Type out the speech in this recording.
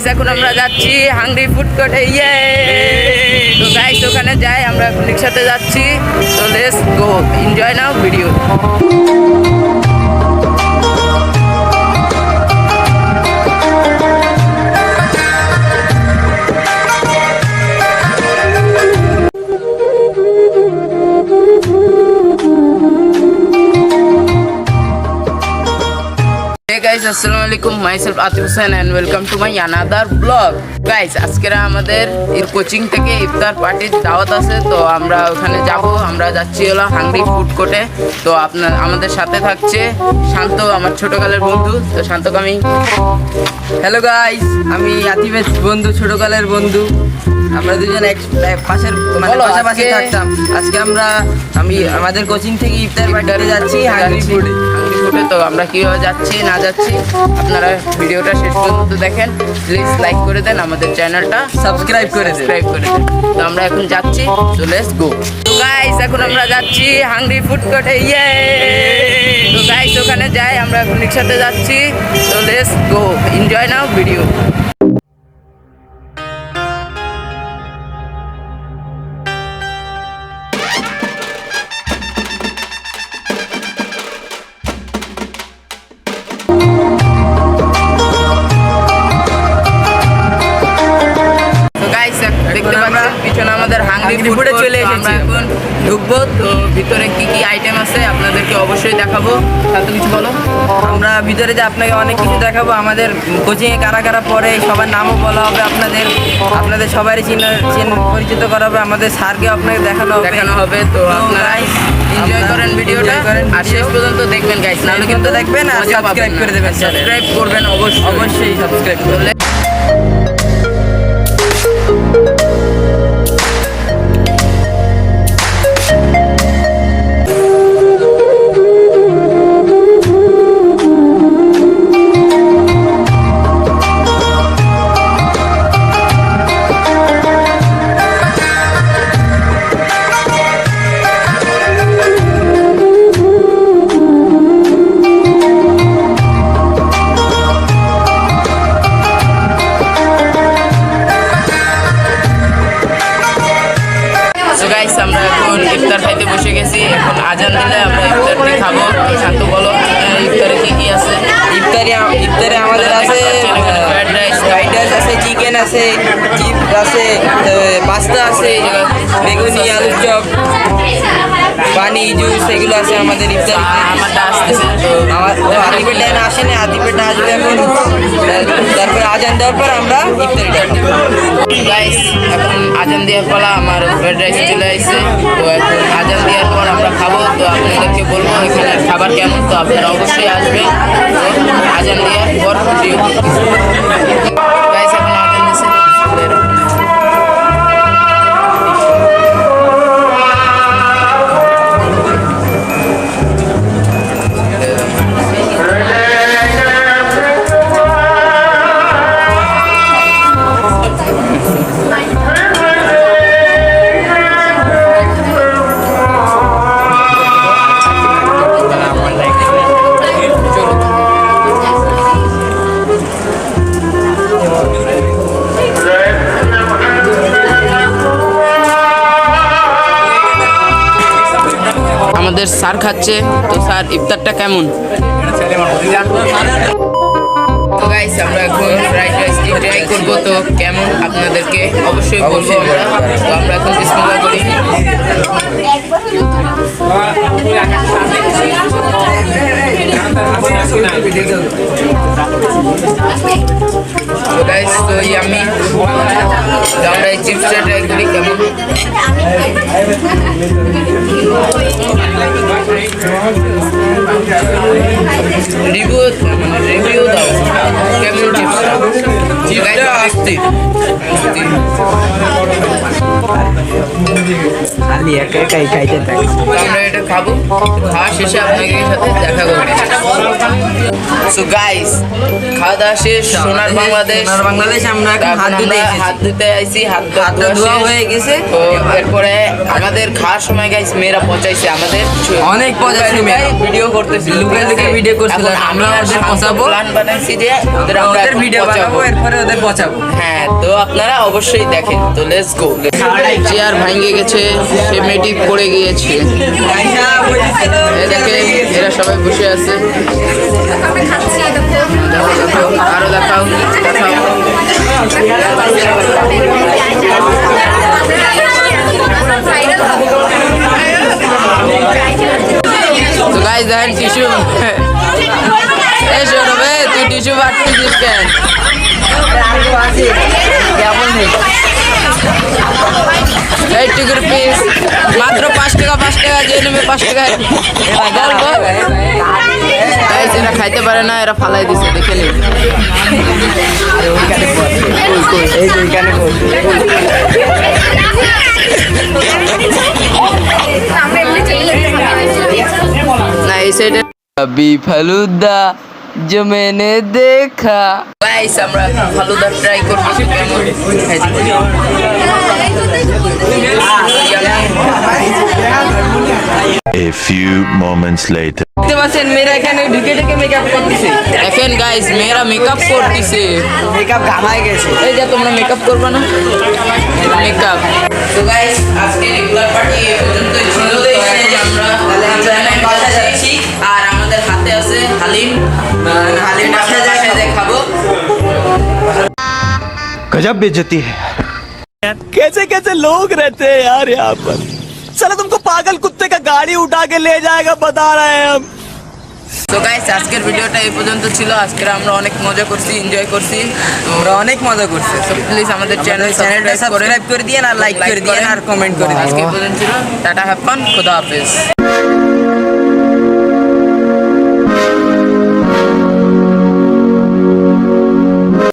Guys এখন আমরা যাচ্ছি হাংরি ফুড কোর্টে ইয়ে তো গাইস ওখানে যাই, আমরা এখন রিক্সাতে যাচ্ছি। তো let's go enjoy now video Guys, আসসালামু আলাইকুম myself Atif Hossain and welcome to my another blog guys আজকের আমাদের এর কোচিং থেকে ইফতার পার্টির দাওয়াত আছে তো আমরা ওখানে যাব। আমরা যাচ্ছি হলো হাংরি ফুড কোর্টে তো আপনার আমাদের সাথে থাকছে শান্ত আমার ছোটকালের বন্ধু। তো শান্তকে আমি হ্যালো গাইস আমি আতিফের বন্ধু ছোটকালের বন্ধু। আমরা দুজন এক পাশের মানে পাশাপাশি থাকতাম। আজকে আমরা আমি আমাদের কোচিং থেকে ইফতার পার্টিতে যাচ্ছি হাঙ্গরি ফুডে হাংরি তো আমরা কীভাবে যাচ্ছি না যাচ্ছি আপনারা ভিডিওটা শেষ পর্যন্ত দেখেন। প্লিজ লাইক করে দেন আমাদের চ্যানেলটা। সাবস্ক্রাইব করে সাবস্ক্রাইব করে দেন। তো আমরা এখন যাচ্ছি তো লেটস গো তো গাইস এখন আমরা যাচ্ছি হাংরি ফুড কোর্টে ইয়ে তো গাইস ওখানে যাই আমরা এখন রিক্সাতে যাচ্ছি তো let's go enjoy now video ফুডে চলে এসেছি। এখন ঢুকবো। তো ভিতরে কি কি আইটেম আছে আপনাদেরকে অবশ্যই দেখাবো। তাতে কিছু বলো। আমরা ভিতরে যে আপনাকে অনেক কিছু দেখাবো আমাদের কোচিংয়ে কারা কারা পড়ে সবার নামও বলা হবে আপনাদের। আপনাদের সবারই চিন চিন পরিচিত করা হবে আমাদের স্যারকে আপনাকে দেখানো হবে। দেখানো হবে তো আপনারা এনজয় করেন ভিডিওটা। করেন আর শেষ পর্যন্ত দেখবেন গাইস নাহলে কিন্তু দেখবেন আর subscribe করে দেবেন। সাবস্ক্রাইব করবেন অবশ্যই। অবশ্যই সাবস্ক্রাইব করলে আজান দিলে আমরা ইফতারটি খাব? শান্ত বলো ইফতারে কি কি আছে? ইফতারি ইফতারে আমাদের আছে ফ্রাইড রাইস আছে চিকেন আছে। চিপস আছে পাস্তা আছে বেগুনি আলুর চপ। পানি জুস এগুলো আছে আমাদের ইফতারিতে আমারটা আসতেছে আমার আদিপেটা এখন আসেনি আদিপেটা আসবে এখন। তারপরে আজান দেওয়ার পর আমরা ইফতারিটা গাইস এখন আজান দেওয়ার পালা আমার ফ্রাইড রাইস চলে আসছে। তো এখন আজান দেওয়ার পর আমরা খাব। তো আপনাদেরকে বলব এখানে খাবার কেমন? তো আপনারা অবশ্যই আসবেন। আজান দেওয়ার পর ভিডিও স্যার খাচ্ছে। তো স্যার ইফতারটা কেমন? তো গাইস আমরা এখন ফ্রাইড রাইসটি ট্রাই করব। তো কেমন আপনাদেরকে? অবশ্যই বলব আমরা। তো আমরা এখন বিসমিল্লাহ করি। তো গাইস তো আমি আমরা এই চিপসটা ট্রাই করি কেমন? রিভিউ মানে রিভিউ দাও। কেমন চিপসটা চিপসটা আসতে খালি একা একাই খাইতে থাকি আমরা এটা খাব। খাওয়া শেষে আপনাকে সাথে দেখা করব। সো গাইস খাওয়া দাওয়া শেষ সোনার বাংলাদেশ। সোনার বাংলাদেশ আমরা হাত ধুতে হাত ধুতে আইছি হাত হাত ধোয়া হয়ে গেছে। তো এরপরে আমাদের খাওয়ার সময় গাইস মেয়েরা পচাইছে। আমাদের অনেক পচাইছে মেয়েরা। ভিডিও করতেছি। লুকায় লুকায় video করছিল। আমরা ওদের পচাবো। প্ল্যান বানাইছি যে ওদের আমরা ভিডিও। বানাবো এরপরে ওদের পচাবো। হ্যাঁ তো আপনারা অবশ্যই দেখেন। তো লেটস গো চেয়ার ভাঙে গেছে সে মেয়েটি পড়ে গিয়েছে। দেখেন এরা সবাই বসে আছে। আরও দেখাও দেখাও। তো গাইস দেখেন টিস্যু এই সৌরভে তুই টিস্যু বাড়তেছিস কেন? কেমন নেই এইটটি করে পিস মাত্র পাঁচ টাকা পাঁচ টাকা যে নেবে পাঁচ টাকা। এরা খাইতে পারে না এরা ফালাই দিছে দেখে নিন না এই সাইডে अभी ফালুদা। जो मैंने देखा গাইস আমরা ফালুদা ট্রাই করব কেমন খাইতে A few moments later. দেখতে পাচ্ছেন মেয়েরা এখানে ঢুকে ঢুকে মেকআপ করতেছে দেখেন গাইস মেয়েরা মেকআপ করতেছে মেকআপ ঘামায় গেছে এই যে তোমরা মেকআপ করবে না মেকআপ তো গাইস আজকে রেগুলার পার্টি হালিম বাসায় যাই খাই খাবো गजब बेइज्जती है कैसे कैसे लोग रहते हैं यार यहाँ पर साला तुमको पागल कुत्ते का गाड़ी उठा के ले जाएगा बता रहे हैं हम তো গাইস আজকের ভিডিওটা এই পর্যন্ত ছিল আজকে আমরা অনেক মজা করছি এনজয় করছি তো আমরা অনেক মজা করছি প্লিজ আমাদের চ্যানেল চ্যানেলটা সাবস্ক্রাইব করে দিন আর লাইক করে দিন আর কমেন্ট করে দিন আজকে এই পর্যন্ত ছিল টাটা হ্যাভ ফান খোদা হাফেজ